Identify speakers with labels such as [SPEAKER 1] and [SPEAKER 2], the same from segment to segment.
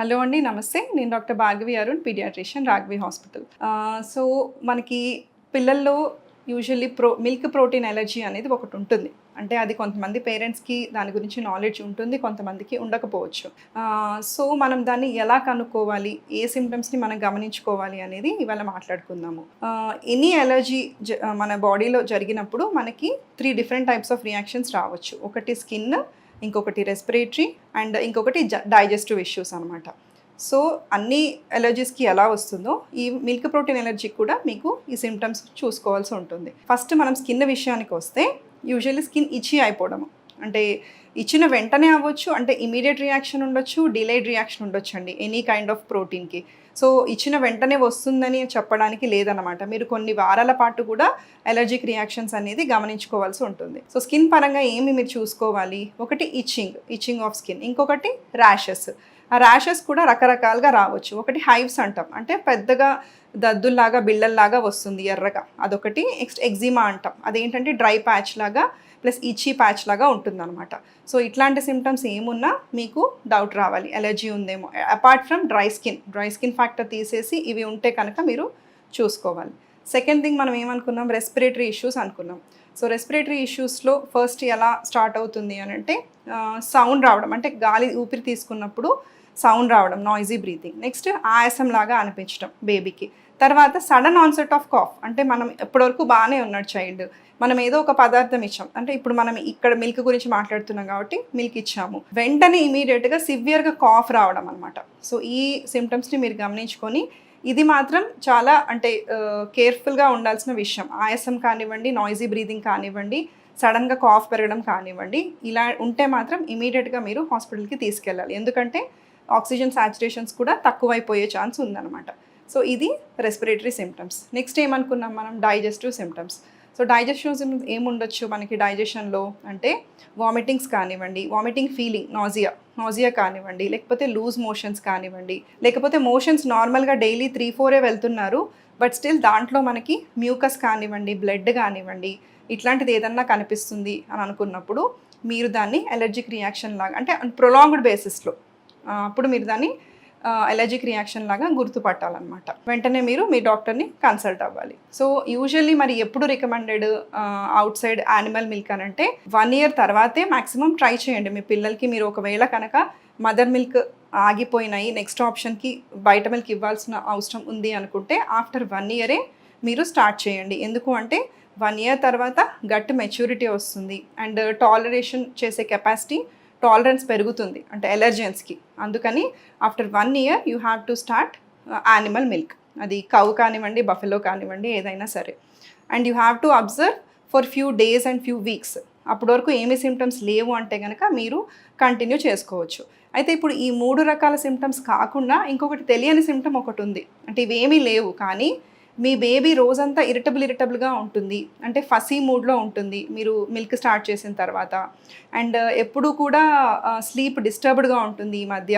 [SPEAKER 1] Hello అండి నమస్తే. నేను doctor Bhargavi Arun pediatrician Raghavi hospital. So మనకి పిల్లల్లో usually pro milk protein allergy అనేది ఒకటి ఉంటుంది. అంటే అది కొంతమంది పేరెంట్స్కి దాని గురించి నాలెడ్జ్ ఉంటుంది కొంతమందికి ఉండకపోవచ్చు. సో మనం దాన్ని ఎలా కనుక్కోవాలి ఏ సిమ్టమ్స్ని మనం గమనించుకోవాలి అనేది ఇవాళ మాట్లాడుకుందాము. ఎనీ ఎలర్జీ మన బాడీలో జరిగినప్పుడు మనకి three different types of reactions రావచ్చు. ఒకటి స్కిన్ ఇంకొకటి రెస్పిరేటరీ అండ్ ఇంకొకటి డైజెస్టివ్ ఇష్యూస్ అనమాట సో అన్ని ఎలర్జీస్కి ఎలా వస్తుందో ఈ మిల్క్ ప్రోటీన్ ఎలర్జీకి కూడా మీకు ఈ సిమ్టమ్స్ చూసుకోవాల్సి ఉంటుంది. ఫస్ట్ మనం స్కిన్ విషయానికి వస్తే యూజువల్లీ స్కిన్ ఇచ్చి అయిపోవడము. అంటే ఇచ్చిన వెంటనే అవ్వచ్చు అంటే ఇమీడియట్ రియాక్షన్ ఉండొచ్చు డిలేడ్ రియాక్షన్ ఉండొచ్చు అండి ఎనీ కైండ్ ఆఫ్ ప్రోటీన్కి సో ఇచ్చిన వెంటనే వస్తుందని చెప్పడానికి లేదనమాట మీరు కొన్ని వారాల పాటు కూడా ఎలర్జిక్ రియాక్షన్స్ అనేది గమనించుకోవాల్సి ఉంటుంది. సో స్కిన్ పరంగా ఏమి మీరు చూసుకోవాలి? ఒకటి ఇచ్చింగ్ ఇచ్చింగ్ ఆఫ్ స్కిన్ ఇంకొకటి ర్యాషెస్ ఆ ర్యాషెస్ కూడా రకరకాలుగా రావచ్చు. ఒకటి హైవ్స్ అంటాం. అంటే పెద్దగా దద్దుల్లాగా బిళ్ళల్లాగా వస్తుంది ఎర్రగా. అదొకటి నెక్స్ట్ ఎగ్జిమా అంటాం. అదేంటంటే డ్రై ప్యాచ్ లాగా ప్లస్ ఇచ్చి ప్యాచ్ లాగా ఉంటుందన్నమాట. సో ఇట్లాంటి సిమ్టమ్స్ ఏమున్నా మీకు డౌట్ రావాలి. ఎలర్జీ ఉందేమో. Apart from dry skin dry skin factor తీసేసి ఇవి ఉంటే కనుక మీరు చూసుకోవాలి. సెకండ్ థింగ్ మనం ఏమనుకున్నాం? రెస్పిరేటరీ ఇష్యూస్ అనుకున్నాం. సో రెస్పిరేటరీ ఇష్యూస్లో ఫస్ట్ ఎలా స్టార్ట్ అవుతుంది అని అంటే సౌండ్ రావడం అంటే గాలి ఊపిరి తీసుకున్నప్పుడు సౌండ్ రావడం నాయిజీ బ్రీతింగ్ నెక్స్ట్ ఆయాసం లాగా అనిపించడం బేబీకి తర్వాత సడన్ ఆన్సెట్ ఆఫ్ కాఫ్ అంటే మనం ఎప్పటివరకు బాగానే ఉన్నాడు చైల్డ్ మనం ఏదో ఒక పదార్థం ఇచ్చాం. అంటే ఇప్పుడు మనం ఇక్కడ మిల్క్ గురించి మాట్లాడుతున్నాం కాబట్టి మిల్క్ ఇచ్చాము. వెంటనే ఇమీడియట్గా సివియర్గా కాఫ్ రావడం అనమాట సో ఈ సిమ్టమ్స్ని మీరు గమనించుకొని ఇది మాత్రం చాలా అంటే uh, కేర్ఫుల్గా ఉండాల్సిన విషయం. ఆయాసం కానివ్వండి నాయిజీ బ్రీదింగ్ కానివ్వండి సడన్గా కాఫ్ పెరగడం కానివ్వండి ఇలా ఉంటే మాత్రం ఇమీడియట్గా మీరు హాస్పిటల్కి తీసుకెళ్ళాలి. ఎందుకంటే ఆక్సిజన్ సాచురేషన్స్ కూడా తక్కువైపోయే ఛాన్స్ ఉందన్నమాట. సో ఇది రెస్పిరేటరీ సిమ్టమ్స్ నెక్స్ట్ ఏమనుకున్నాం మనం? డైజెస్టివ్ సిమ్టమ్స్ సో డైజెషన్ ఏముండొచ్చు మనకి డైజెషన్లో అంటే వామిటింగ్స్ కానివ్వండి వామిటింగ్ ఫీలింగ్ నాజియా నాజియా కానివ్వండి లేకపోతే లూజ్ మోషన్స్ కానివ్వండి లేకపోతే మోషన్స్ నార్మల్గా డైలీ త్రీ ఫోరే వెళ్తున్నారు బట్ స్టిల్ దాంట్లో మనకి మ్యూకస్ కానివ్వండి బ్లడ్ కానివ్వండి ఇట్లాంటిది ఏదన్నా కనిపిస్తుంది అని అనుకున్నప్పుడు మీరు దాన్ని ఎలర్జిక్ రియాక్షన్ లాగా అంటే ప్రొలాంగ్డ్ బేసిస్లో అప్పుడు మీరు దాన్ని ఎలర్జిక్ రియాక్షన్ లాగా గుర్తుపట్టాలన్నమాట. వెంటనే మీరు మీ డాక్టర్ని కన్సల్ట్ అవ్వాలి. సో యూజువల్లీ మరి ఎప్పుడు recommended outside animal milk అని అంటే వన్ ఇయర్ తర్వాతే మాక్సిమం ట్రై చేయండి. మీ పిల్లలకి మీరు ఒకవేళ కనుక మదర్ మిల్క్ ఆగిపోయినాయి నెక్స్ట్ ఆప్షన్కి బయట మిల్క్ ఇవ్వాల్సిన అవసరం ఉంది అనుకుంటే ఆఫ్టర్ వన్ ఇయరే మీరు స్టార్ట్ చేయండి. ఎందుకు అంటే వన్ ఇయర్ తర్వాత గట్ మెచ్యూరిటీ వస్తుంది. అండ్ టాలరేషన్ చేసే కెపాసిటీ టాలరెన్స్ పెరుగుతుంది అంటే ఎలర్జెన్స్కి అందుకని after one year you have to start animal milk అది కౌ కానివ్వండి బఫెలో కానివ్వండి ఏదైనా సరే. And you have to observe for few days and few weeks అప్పటి వరకు ఏమి సిమ్టమ్స్ లేవు అంటే కనుక మీరు కంటిన్యూ చేసుకోవచ్చు. అయితే ఇప్పుడు ఈ మూడు రకాల సిమ్టమ్స్ కాకుండా ఇంకొకటి తెలియని సిమ్టమ్ ఒకటి ఉంది. అంటే ఇవేమీ లేవు కానీ మీ బేబీ రోజంతా ఇరిటబుల్ ఇరిటబుల్గా ఉంటుంది. అంటే ఫసీ మూడ్లో ఉంటుంది. మీరు మిల్క్ స్టార్ట్ చేసిన తర్వాత. అండ్ uh, ఎప్పుడు కూడా uh, స్లీప్ డిస్టర్బ్డ్గా ఉంటుంది ఈ మధ్య.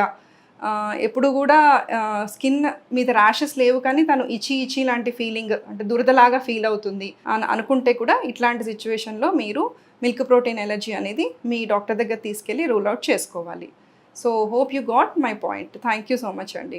[SPEAKER 1] Uh, ఎప్పుడు కూడా స్కిన్ మీద ర్యాషెస్ లేవు కానీ తను ఇచి ఇచి లాంటి ఫీలింగ్ అంటే దురదలాగా ఫీల్ అవుతుంది. అని అనుకుంటే కూడా ఇట్లాంటి సిచ్యువేషన్లో మీరు మిల్క్ ప్రోటీన్ ఎలర్జీ అనేది మీ డాక్టర్ దగ్గర తీసుకెళ్ళి రూల్ అవుట్ చేసుకోవాలి. So hope you got my point thank you so much అండి